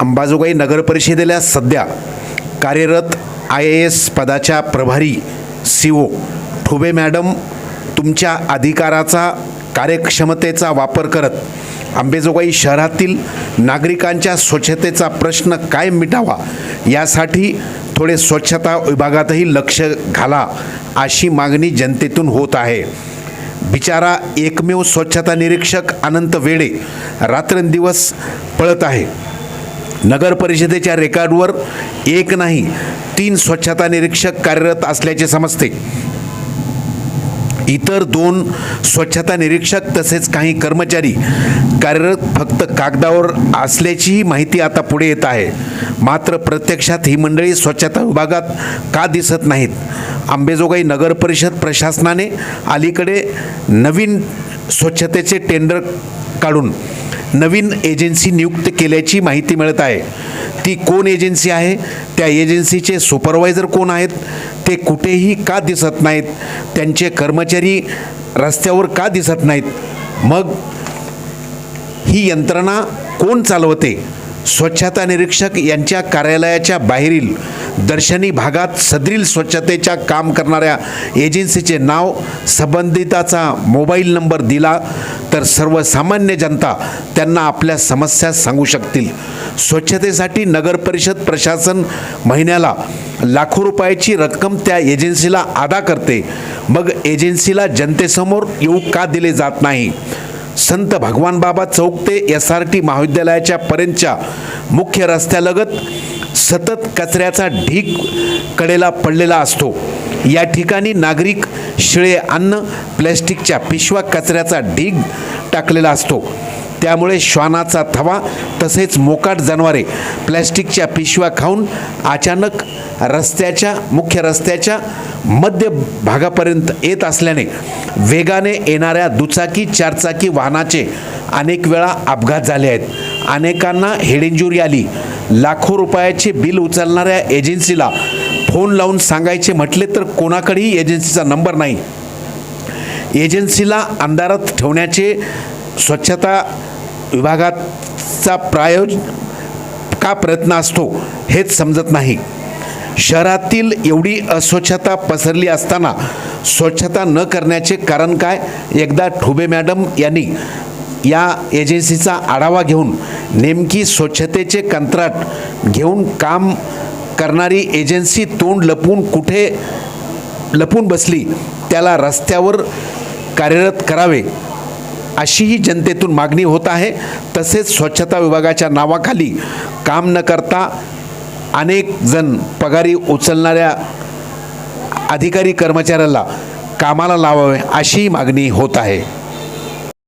अंबाजोगाई नगरपरिषदेला सध्या कार्यरत I A S पदाच्या प्रभारी सी ओ ठुबे मॅडम तुमच्या अधिकाराचा कार्यक्षमतेचा वापर करत अंबेजोगाई शहरातील नागरिकांच्या स्वच्छतेचा प्रश्न कायम मिटावा यासाठी थोडे स्वच्छता विभागातही लक्ष घाला अशी मागणी जनतेतून होत आहे. बिचारा एकमेव स्वच्छता निरीक्षक अनंत वेडे रात्रंदिवस पळत आहे. नगर परिषदेच्या रेकॉर्डवर एक नाही तीन स्वच्छता निरीक्षक कार्यरत असल्याचे समजते. इतर दोन स्वच्छता निरीक्षक तसेच काही कर्मचारी कार्यरत फक्त कागदावर असल्याचीही माहिती आता पुढे येत आहे. मात्र प्रत्यक्षात ही मंडळी स्वच्छता विभागात का दिसत नाहीत? आंबेजोगाई नगर परिषद प्रशासनाने अलीकडे नवीन स्वच्छतेचे टेंडर काढून नवीन एजन्सी नियुक्त केल्याची माहिती मिळत आहे. ती कोण एजन्सी आहे? त्या एजन्सीचे सुपरवायझर कोण आहेत? ते कुठेही का दिसत नाहीत? त्यांचे कर्मचारी रस्त्यावर का दिसत नाहीत? मग ही यंत्रणा कोण चालवते? स्वच्छता निरीक्षक यांच्या कार्यालयाच्या बाहेरील दर्शनी भागात सदरील स्वच्छतेच्या काम करणाऱ्या एजन्सीचे नाव संबंधिताचा मोबाईल नंबर दिला तर सर्वसामान्य जनता त्यांना आपल्या समस्या सांगू शकतील. स्वच्छतेसाठी नगर परिषद प्रशासन महिन्याला लाखो रुपयाची रक्कम त्या एजन्सीला अदा करते. मग एजन्सीला जनतेसमोर येऊ का दिले जात नाही? संत भगवान बाबा चौक ते एस आर टी महाविद्यालयाच्या पर्यंतच्या मुख्य रस्त्यालगत सतत कचऱ्याचा ढीक कडेला पडलेला असतो. या ठिकाणी नागरिक शिळे अन्न प्लॅस्टिकच्या पिशव्या कचऱ्याचा ढीग टाकलेला असतो. त्यामुळे श्वानाचा थवा तसेच मोकाट जनावरे प्लॅस्टिकच्या पिशव्या खाऊन अचानक रस्त्याच्या मुख्य रस्त्याच्या मध्य भागापर्यंत येत असल्याने वेगाने येणाऱ्या दुचाकी चारचाकी वाहनाचे अनेक वेळा अपघात झाले आहेत. अनेकांना हेड इंजुरी आली. लाखो रुपयाचे बिल उचलणाऱ्या एजन्सीला फोन लावून सांगायचे म्हटले तर कोणाकडेही एजन्सीचा नंबर नाही. एजन्सीला अंधारात ठेवण्याचे स्वच्छता विभागाचा प्रायोज का प्रयत्न असतो हेच समजत नाही. शहरातील एवढी अस्वच्छता पसरली असताना स्वच्छता न करण्याचे कारण काय? एकदा ठुबे मॅडम यांनी या एजन्सीचा आढावा घेऊन नेमकी स्वच्छतेचे कंत्राट घेऊन काम करणारी एजन्सी तोंड लपून कुठे लपून बसली त्याला रस्त्यावर कार्यरत करावे अशीही जनतेतून मागणी होत आहे. तसेच स्वच्छता विभागाच्या नावाखाली काम न करता अनेक जण पगारी उचलणाऱ्या अधिकारी कर्मचाऱ्याला कामाला लावावे अशी मागणी होत आहे.